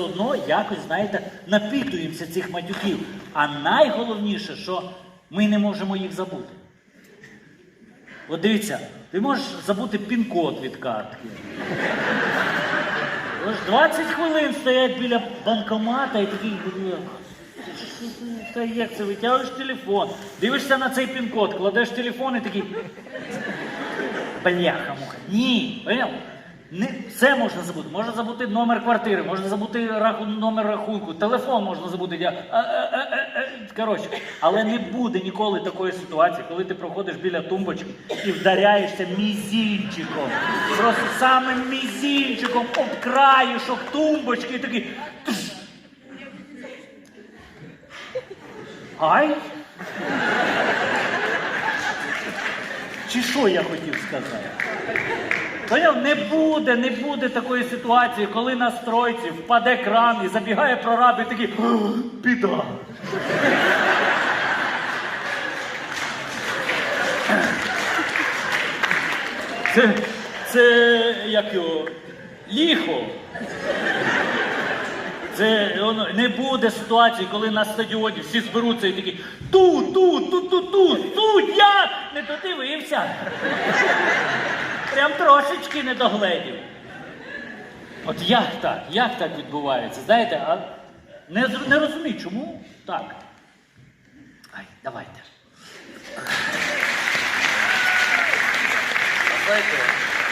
одно якось, знаєте, напітуємося цих матюків. А найголовніше, що ми не можемо їх забути. От дивіться, ти можеш забути пін-код від картки. Ось 20 хвилин стоять біля банкомата і такий. «Бля, Та як це витягуєш телефон, дивишся на цей пін-код, кладеш телефон і такий. Бляха муха. Ні. Не, все можна забути. Можна забути номер квартири, можна забути раху, номер рахунку, телефон можна забути. Я, а, а, а. Коротше, але не буде ніколи такої ситуації, коли ти проходиш біля тумбочки і вдаряєшся мізінчиком. Просто самим мізінчиком об краєшок тумбочки і такий. Ай! Чи що я хотів сказати? Не буде, не буде такої ситуації, коли на стройці впаде кран і забігає прораб і такий біда. Це, це як його, ліхо. Це воно, не буде ситуації, коли на стадіоні всі зберуться і такі ту, ту, ту, ту, ту, суддя! Не додивився. Прям трошечки не догледів. От як так? Як так відбувається? Знаєте, а не, не розумію, чому так. Ай, давайте. Знаєте,